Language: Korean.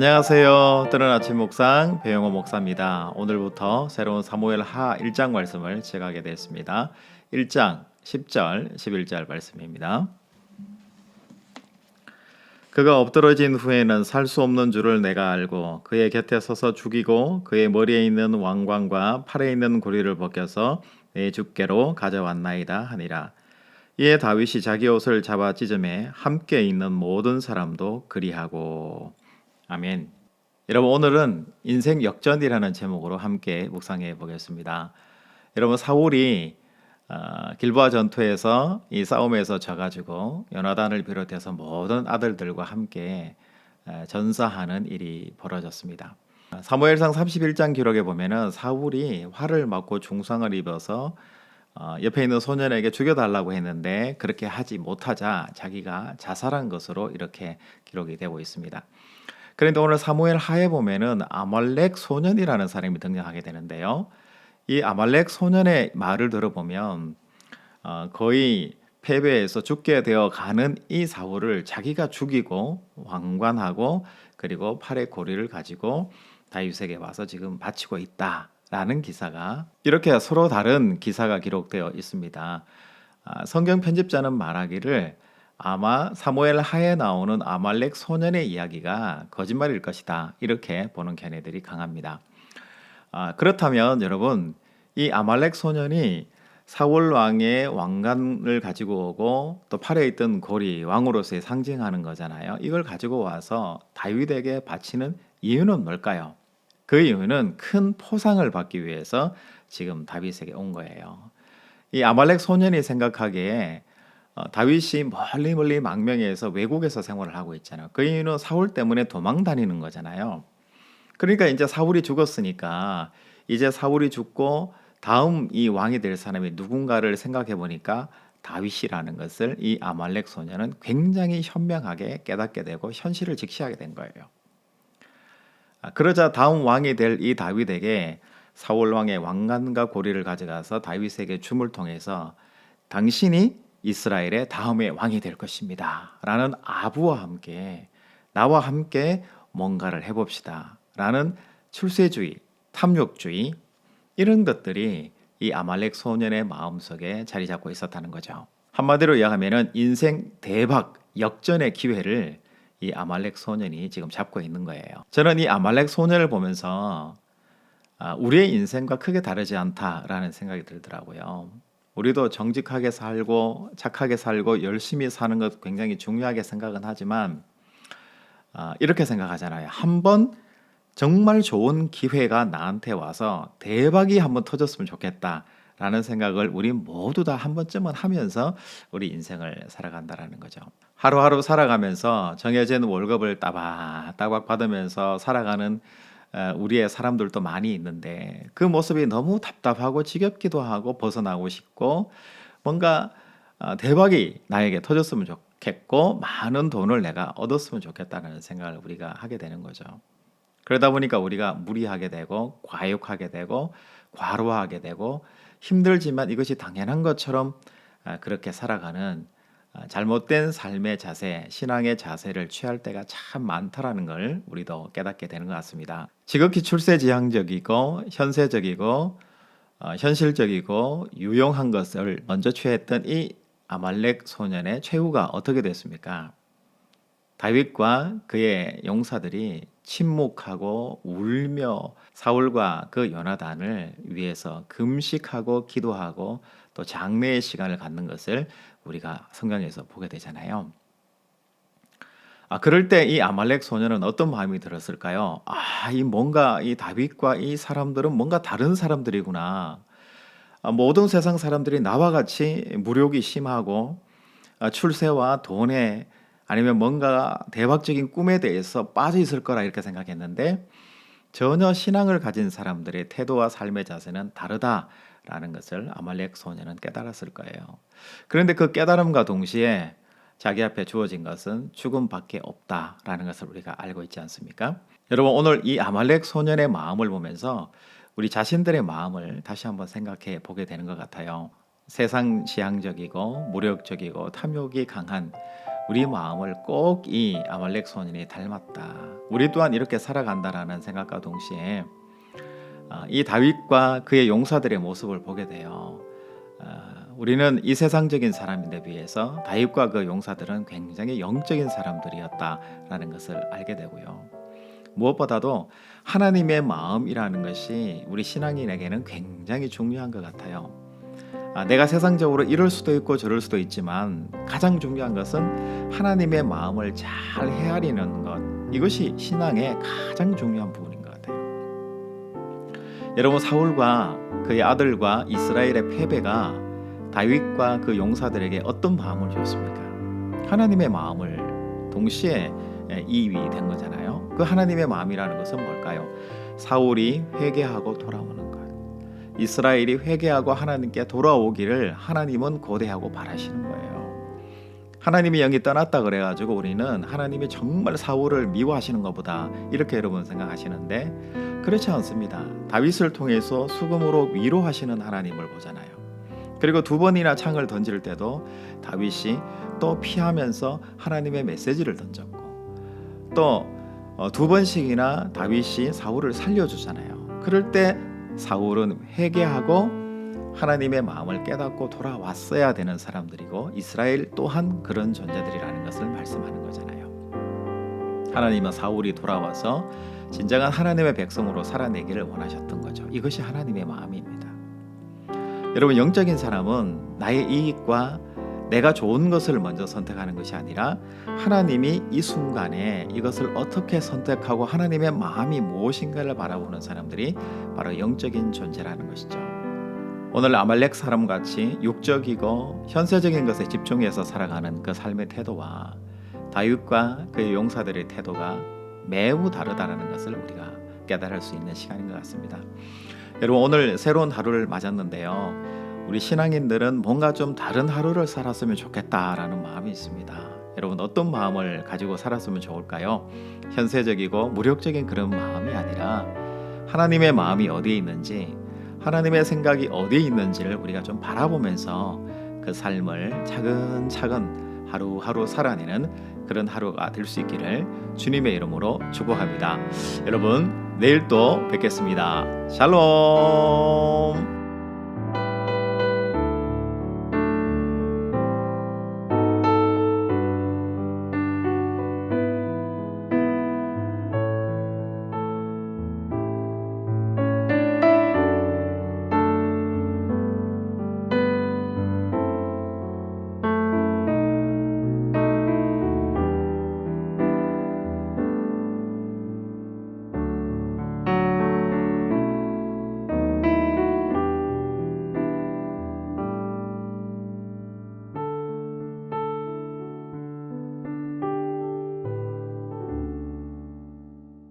안녕하세요. 뜨는 아침 묵상 배영호 목사입니다. 오늘부터 새로운 사무엘 하 1장 말씀을 시작하게 됐습니다. 1장 10절, 11절 말씀입니다. 그가 엎드러진 후에는 살 수 없는 줄을 내가 알고 그의 곁에 서서 죽이고 그의 머리에 있는 왕관과 팔에 있는 고리를 벗겨서 내 주께로 가져왔나이다 하니라. 이에 다윗이 자기 옷을 잡아 찢음에 함께 있는 모든 사람도 그리하고 아멘. 여러분 오늘은 인생 역전이라는 제목으로 함께 묵상해 보겠습니다. 여러분 사울이 어, 길보아 전투에서 이 싸움에서 져가지고 요나단을 비롯해서 모든 아들들과 함께 에, 전사하는 일이 벌어졌습니다. 사무엘상 31장 기록에 보면은 사울이 화를 맞고 중상을 입어서 어, 옆에 있는 소년에게 죽여달라고 했는데 그렇게 하지 못하자 자기가 자살한 것으로 이렇게 기록이 되고 있습니다. 그런데 오늘 사무엘 하에 보면은 아말렉 소년이라는 사람이 등장하게 되는데요. 이 아말렉 소년의 말을 들어보면 어, 거의 패배해서 죽게 되어 가는 이 사울을 자기가 죽이고 왕관하고 그리고 팔의 고리를 가지고 다윗에게 와서 지금 바치고 있다라는 기사가 이렇게 서로 다른 기사가 기록되어 있습니다. 아, 성경 편집자는 말하기를 아마 사무엘 하에 나오는 아말렉 소년의 이야기가 거짓말일 것이다. 이렇게 보는 견해들이 강합니다. 아, 그렇다면 여러분 이 아말렉 소년이 사울 왕의 왕관을 가지고 오고 또 팔에 있던 고리 왕으로서의 상징하는 거잖아요. 이걸 가지고 와서 다윗에게 바치는 이유는 뭘까요? 그 이유는 큰 포상을 받기 위해서 지금 다윗에게 온 거예요. 이 아말렉 소년이 생각하기에 어, 다윗이 멀리 멀리 망명해서 외국에서 생활을 하고 있잖아요. 그 이유는 사울 때문에 도망 다니는 거잖아요. 그러니까 이제 사울이 죽었으니까 이제 사울이 죽고 다음 이 왕이 될 사람이 누군가를 생각해 보니까 다윗이라는 것을 이 아말렉 소년은 굉장히 현명하게 깨닫게 되고 현실을 직시하게 된 거예요. 아, 그러자 다음 왕이 될 이 다윗에게 사울 왕의 왕관과 고리를 가져가서 다윗에게 춤을 통해서 당신이 이스라엘의 다음의 왕이 될 것입니다. 라는 아부와 함께 나와 함께 뭔가를 해봅시다. 라는 출세주의, 탐욕주의 이런 것들이 이 아말렉 소년의 마음속에 자리 잡고 있었다는 거죠. 한마디로 이야기하면 인생 대박 역전의 기회를 이 아말렉 소년이 지금 잡고 있는 거예요. 저는 이 아말렉 소년을 보면서 아, 우리의 인생과 크게 다르지 않다라는 생각이 들더라고요. 우리도 정직하게 살고 착하게 살고 열심히 사는 것 굉장히 중요하게 생각은 하지만 아, 이렇게 생각하잖아요. 한 번 정말 좋은 기회가 나한테 와서 대박이 한번 터졌으면 좋겠다라는 생각을 우리 모두 다 한 번쯤은 하면서 우리 인생을 살아간다라는 거죠. 하루하루 살아가면서 정해진 월급을 따박따박 받으면서 살아가는 어, 우리의 사람들도 많이 있는데 그 모습이 너무 답답하고 지겹기도 하고 벗어나고 싶고 뭔가 어, 대박이 나에게 터졌으면 좋겠고 많은 돈을 내가 얻었으면 좋겠다는 생각을 우리가 하게 되는 거죠. 그러다 보니까 우리가 무리하게 되고 과욕하게 되고 과로하게 되고 힘들지만 이것이 당연한 것처럼 어, 그렇게 살아가는 아, 잘못된 삶의 자세, 신앙의 자세를 취할 때가 참 많다라는 걸 우리도 깨닫게 되는 것 같습니다. 지극히 출세지향적이고 현세적이고 어, 현실적이고 유용한 것을 먼저 취했던 이 아말렉 소년의 최후가 어떻게 됐습니까? 다윗과 그의 용사들이 침묵하고 울며 사울과 그 요나단을 위해서 금식하고 기도하고 또 장례의 시간을 갖는 것을 우리가 성경에서 보게 되잖아요. 아, 그럴 때 이 아말렉 소년은 어떤 마음이 들었을까요? 아, 이 뭔가 이 다윗과 이 사람들은 뭔가 다른 사람들이구나. 아, 모든 세상 사람들이 나와 같이 무력이 심하고 아, 출세와 돈에 아니면 뭔가 대박적인 꿈에 대해서 빠져 있을 거라 이렇게 생각했는데 전혀 신앙을 가진 사람들의 태도와 삶의 자세는 다르다. 라는 것을 아말렉 소년은 깨달았을 거예요. 그런데 그 깨달음과 동시에 자기 앞에 주어진 것은 죽음밖에 없다라는 것을 우리가 알고 있지 않습니까? 여러분 오늘 이 아말렉 소년의 마음을 보면서 우리 자신들의 마음을 다시 한번 생각해 보게 되는 것 같아요. 세상 지향적이고 무력적이고 탐욕이 강한 우리 마음을 꼭 이 아말렉 소년이 닮았다. 우리 또한 이렇게 살아간다라는 생각과 동시에 아, 이 다윗과 그의 용사들의 모습을 보게 돼요. 아, 우리는 이 세상적인 사람인데 비해서 다윗과 그 용사들은 굉장히 영적인 사람들이었다라는 것을 알게 되고요. 무엇보다도 하나님의 마음이라는 것이 우리 신앙인에게는 굉장히 중요한 것 같아요. 아, 내가 세상적으로 이럴 수도 있고 저럴 수도 있지만 가장 중요한 것은 하나님의 마음을 잘 헤아리는 것 이것이 신앙의 가장 중요한 부분인 것 같아요. 여러분 사울과 그의 아들과 이스라엘의 패배가 다윗과 그 용사들에게 어떤 마음을 줬습니까? 하나님의 마음을 동시에 이위 된 거잖아요. 그 하나님의 마음이라는 것은 뭘까요? 사울이 회개하고 돌아오는 것. 이스라엘이 회개하고 하나님께 돌아오기를 하나님은 고대하고 바라시는 거예요. 하나님이 영이 떠났다 그래가지고 우리는 하나님이 정말 사울을 미워하시는 것보다 이렇게 여러분 생각하시는데 그렇지 않습니다. 다윗을 통해서 수금으로 위로하시는 하나님을 보잖아요. 그리고 두 번이나 창을 던질 때도 다윗이 또 피하면서 하나님의 메시지를 던졌고 또 두 번씩이나 다윗이 사울을 살려주잖아요. 그럴 때 사울은 회개하고 하나님의 마음을 깨닫고 돌아왔어야 되는 사람들이고 이스라엘 또한 그런 존재들이라는 것을 말씀하는 거잖아요. 하나님은 사울이 돌아와서 진정한 하나님의 백성으로 살아내기를 원하셨던 거죠. 이것이 하나님의 마음입니다. 여러분 영적인 사람은 나의 이익과 내가 좋은 것을 먼저 선택하는 것이 아니라 하나님이 이 순간에 이것을 어떻게 선택하고 하나님의 마음이 무엇인가를 바라보는 사람들이 바로 영적인 존재라는 것이죠. 오늘 아말렉 사람 같이 육적이고 현세적인 것에 집중해서 살아가는 그 삶의 태도와 다윗과 그의 용사들의 태도가 매우 다르다는 것을 우리가 깨달을 수 있는 시간인 것 같습니다. 여러분 오늘 새로운 하루를 맞았는데요. 우리 신앙인들은 뭔가 좀 다른 하루를 살았으면 좋겠다라는 마음이 있습니다. 여러분 어떤 마음을 가지고 살았으면 좋을까요? 현세적이고 무력적인 그런 마음이 아니라 하나님의 마음이 어디에 있는지 하나님의 생각이 어디에 있는지를 우리가 좀 바라보면서 그 삶을 차근차근 하루하루 살아내는 그런 하루가 될 수 있기를 주님의 이름으로 축복합니다. 여러분 내일 또 뵙겠습니다. 샬롬.